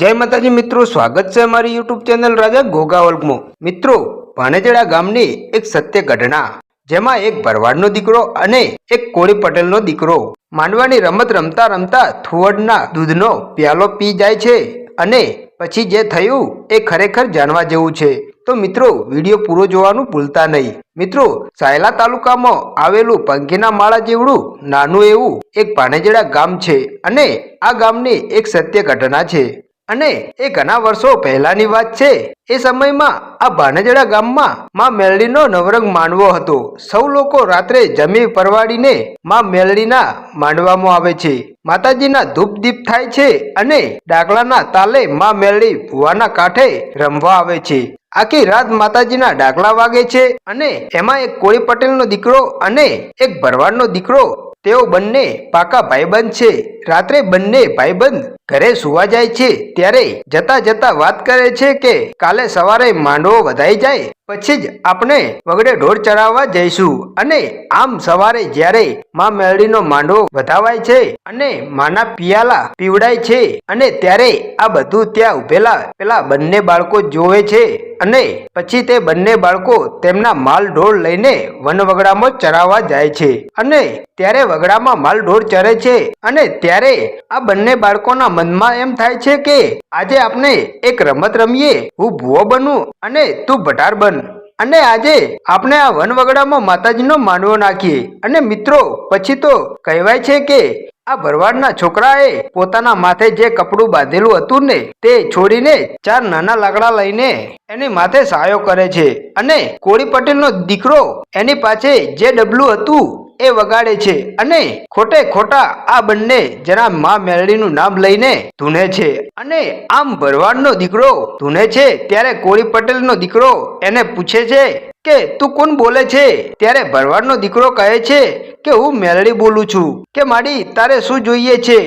જય માતાજી, મિત્રો, સ્વાગત છે અમારી યુટ્યુબ ચેનલ રાજા ગોગાવલ્કમાં મિત્રો, ભાણેજડા ગામની એક સત્ય ઘટના, જેમાં એક ભરવાડનો દીકરો અને એક કોળી પટેલનો દીકરો. માંડવાની રમત રમતા રમતા થુવડના દૂધનો પ્યાલો પી જાય છે અને પછી જે થયું એ ખરેખર જાણવા જેવું છે. તો મિત્રો, વીડિયો પૂરો જોવાનું ભૂલતા નહીં. મિત્રો, સાયલા તાલુકામાં આવેલું પંખીના માળા જેવડું નાનું એવું એક ભાણેજડા ગામ છે અને આ ગામની એક સત્ય ઘટના છે. અને એ ઘણા વર્ષો પહેલાની વાત છે. એ સમયમાં આ ભાણેજડા ગામમાં માં મેલડીનો નવરંગ માંડવો હતો. સૌ લોકો રાત્રે જમી પરવાડીને માં મેલડીના માંડવામાં આવે છે. માતાજીના ધૂપ દીપ થાય છે અને ડાકલાના તાલે માં મેલડી ભુવાના કાંઠે રમવા આવે છે. આખી રાત માતાજીના ડાકલા વાગે છે અને એમાં એક કોળી પટેલનો દીકરો અને એક ભરવાડનો દીકરો તેઓ બંને પાકા ભાઈબંધ છે. રાત્રે બંને ભાઈબંધ ઘરે સુવા જાય છે. ત્યારે જતા જતા વાત કરે છે કે કાલે સવારે માંડવો વધાઈ જાય. પછી જ આપણે વગડે ઢોર ચરાવવા જઈશું અને આમ સવારે જ્યારે માં મેળડીનો માંડવો વધાવાય છે અને માના પિયાલા પીવડાય છે અને ત્યારે આ બધું ત્યાં ઉભેલા પેલા બંને બાળકો જોવે છે અને પછી તે બંને બાળકો તેમના માલ ઢોર લઈને વનવગડામાં ચરાવવા જાય છે અને ત્યારે વગડામાં માલ ઢોર ચરે છે અને ત્યારે આ બંને બાળકોના મનમાં એમ થાય છે કે આજે આપણે એક રમત રમીએ, હું ભૂવો બનું અને તું ભટાર બન. અને આજે આપણે આ વનવગડામાં માતાજીનો માંડવો નાખીએ. અને મિત્રો, પછી તો કહેવાય છે કે આ ભરવાડના છોકરાએ પોતાના માથે જે કપડું બાંધેલું હતું ને, તે છોડીને ચાર નાના લાકડા લઈને એની માથે સાયો કરે છે અને કોળી પટેલનો દીકરો એની પાછે જે ડબલું હતું એ વગાડે છે અને ખોટે ખોટા આ બંને જરા મા મેલડીનું નામ લઈને ધૂને છે. અને આમ ભરવાડનો દીકરો ધૂને છે ત્યારે કોળી પટેલનો દીકરો એને પૂછે છે કે તું કોણ બોલે છે? ત્યારે ભરવાડનો દીકરો કહે છે કે હું મેલડી બોલું છું? કે માડી, તારે શું જોઈએ છે?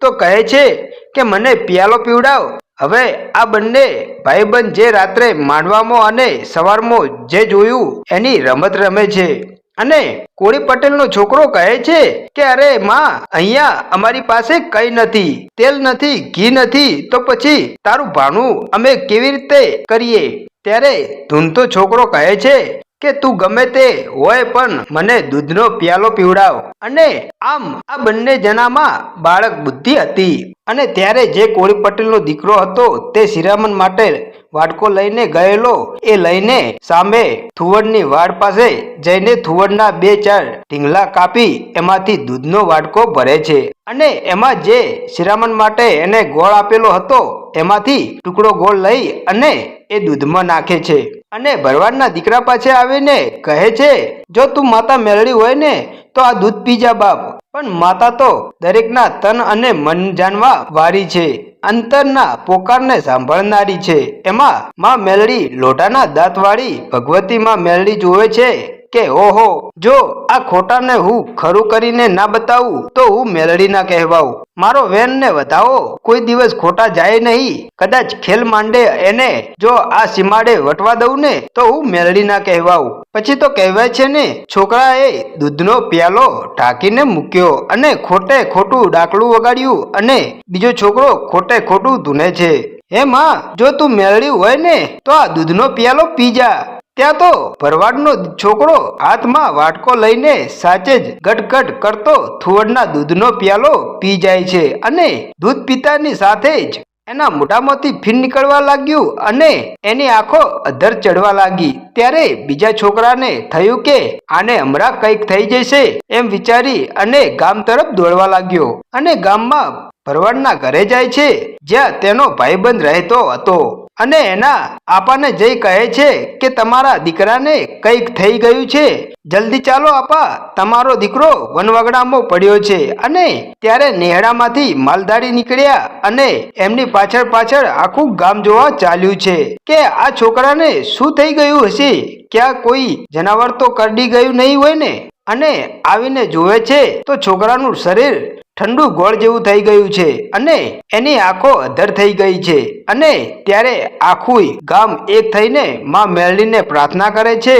તો કહે છે કે મને પિયાલો પીવડાવ. હવે આ બંને ભાઈબંધ જે રાત્રે માંડવામાં અને સવારમાં જે જોયું, એની રમત રમે છે. અને કોળી પટેલનો છોકરો કહે છે કે, અરે માં, અહીંયા અમારી પાસે કઈ નથી. તેલ નથી, ઘી નથી. તો પછી તારું ભાણું અમે કેવી રીતે કરીએ? ત્યારે ધૂનતો છોકરો કહે છે કે તું ગમે તે હોય પણ મને દૂધનો પ્યાલો પીવડાવ. અને આમ આ બંને જણામાં બાળક બુદ્ધિ હતી. અને ત્યારે જે કોળી પટેલનો દીકરો હતો તે શિરામણ માટે વાડકો લઈને ગયેલો. એ લઈને સામે થુવડની વાડ પાસે જઈને થુવડના બે ચાર ઢીંગલા કાપી એમાંથી દૂધનો વાડકો ભરે છે. અને એમાં જે શિરામણ માટે એને ગોળ આપેલો હતો, એમાંથી ટુકડો ગોળ લઈ અને એ દૂધમાં નાખે છે. અને ભરવાડના દીકરા પાસે આવીને કહે છે, જો તું માતા મેળવી હોય ને, તો આ દૂધ પી જા બાપ. પણ માતા તો દરેકના તન અને મન જાણવા વારી છે. અંતરના પોકારને સાંભળનારી છે. એમાં માં મેલડી લોઢાના દાંતવાળી ભગવતી માં મેલડી જોવે છે. કે ઓહો, જો આ ખોટાને હું ખરું કરીને ના બતાવું, તો હું મેલડી ના કહેવાઉં. મારો વેન ને વધાવો, કોઈ દિવસ ખોટા જાય નહીં. કદાચ ખેલ માંડે એને, જો આ સીમાડે વટવા દઉં ને, તો હું મેલડી ના કહેવાઉં. પછી તો કહેવાય છે ને, છોકરાએ દૂધનો પ્યાલો ઢાંકીને મૂક્યો અને ખોટે ખોટું ડાકલું વગાડ્યું અને બીજો છોકરો ખોટે ખોટું ધૂને છે. હે માં, જો તું મેળડ્યું હોય ને, તો આ દૂધનો પ્યાલો પી જા. ત્યાં તો ભરવાડનો છોકરો હાથમાં વાટકો લઈને સાચે જ ગટગટ કરતો થુવડના દૂધનો પ્યાલો પી જાય છે અને દૂધ પીતાની સાથે જ એના મોઢામાંથી ફીન નીકળવા લાગ્યું અને એની આંખો અધર ચડવા લાગી. ત્યારે બીજા છોકરાને થયું કે આને હમણાં કંઈક થઈ જશે એમ વિચારી અને ગામ તરફ દોડવા લાગ્યો. અને ગામમાં ભરવાડના ઘરે જાય છે, જ્યાં તેનો ભાઈબંધ રહેતો હતો. અને એના આપાને જઈ કહે છે કે તમારા દીકરાને કંઈક થઈ ગયું છે. જલ્દી ચાલો આપા, તમારો દીકરો વનવગડામાં પડ્યો છે અને ત્યારે નેહડામાંથી માલધારી નીકળ્યા અને એમની પાછળ પાછળ આખું ગામ જોવા ચાલ્યું છે કે આ છોકરાને શું થઈ ગયું હશે? ક્યાં કોઈ જનાવર તો કરડી ગયું નહીં હોય ને? અને આવીને જોવે છે તો છોકરાનું શરીર ઠંડુ ગોળ જેવું થઈ ગયું છે અને એની આંખો અધર થઈ ગઈ છે અને ત્યારે આખું ગામ એક થઈને માં મેળવીને પ્રાર્થના કરે છે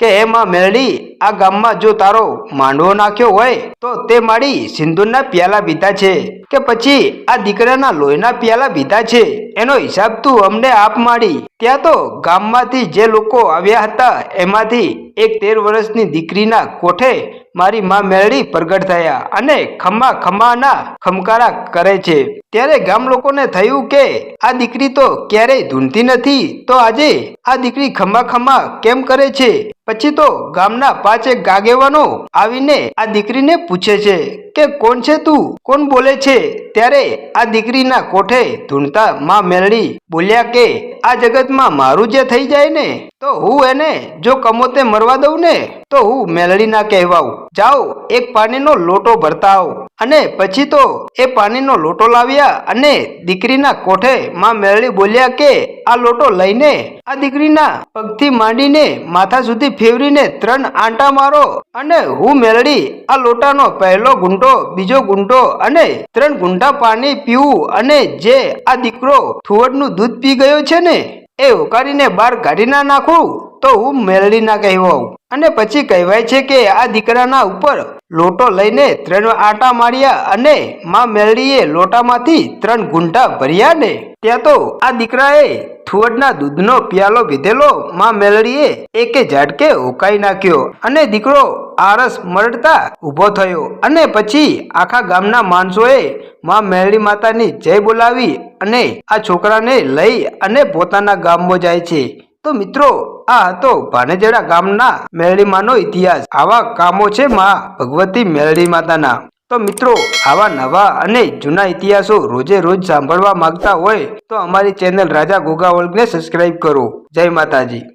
કે હે માં મેલડી આ ગામમાં જો તારો માંડવો નાખ્યો હોય, તો તે મારી સિંદૂરના પ્યાલા પીધા છે કે પછી આ દીકરાના લોહીના પ્યાલા પીધા છે. એનો હિસાબ તું અમને આપ માડી. ત્યાં તો ગામમાંથી જે લોકો આવ્યા હતા, એમાંથી એક તેર વર્ષની દીકરીના કોઠે મારી માં મેળડી પ્રગટ થયા અને ખમ્મા ખમ્માના ખમકારા કરે છે. ત્યારે ગામ લોકોને થયું કે આ દીકરી તો ક્યારેય ધૂનતી નથી. તો આજે આ દીકરી ખમ્મા ખમ્મા કેમ કરે છે? પછી તો ગામના પાંચેક ગાગેવાનો આવીને આ દીકરીને પૂછે છે કે કોણ છે તું? કોણ બોલે છે? ત્યારે આ દીકરીના કોઠે ધૂણતા માં મેળડી બોલ્યા કે, આ જગતમાં મારું જે થઈ જાય ને, તો હું એને જો કમોતે મરવા દઉં ને, તો હું મેલડીના કહેવાઉં. જાઓ, એક પાણીનો લોટો ભરતા આવો અને પછી તો એ પાણીનો લોટો લાવ્યા અને દીકરીના કોઠે માં મેલડી બોલ્યા કે, આ લોટો લઈને આ દીકરીના પગથી માંડીને માથા સુધી ફેવરીને ત્રણ આંટા મારો અને હું મેલડી આ લોટાનો પહેલો ગુંટો, બીજો ગુંટો અને ત્રણ ગુંઠા પાણી પીવું અને જે આ દીકરો થુવડનું દૂધ પી ગયો છે ને, એ ઉકાળીને બહાર કાઢી ના નાખું. તો હું મેલડી ના કહેવાઉં અને પછી કહેવાય છે કે આ દીકરાના ઉપર લોટો લઈને ત્રણ આટા માર્યા અને માં મેલડીએ લોટામાંથી ત્રણ ગુંઠા ભર્યા ને. ત્યાં તો આ દીકરાએ થુવડના દૂધનો પ્યાલો પીધેલો માં મેલડીએ એકે ઝાટકે ઉકાઈ નાખ્યો અને દીકરો આરસ મરડતા ઊભો થયો. અને પછી આખા ગામના માણસોએ માં મેલડી માતાની જય બોલાવી અને આ છોકરાને લઈ અને પોતાના ગામમાં જાય છે. તો મિત્રો આ હતો ભાનેજડા ગામના મેરડીમાનો ઇતિહાસ. આવા કામો છે માં ભગવતી મેળડી માતાના. તો મિત્રો, આવા નવા અને જૂના ઇતિહાસો રોજે રોજ સાંભળવા માંગતા હોય તો અમારી ચેનલ રાજા ગોગા વર્લ્ડને કરો. જય માતાજી.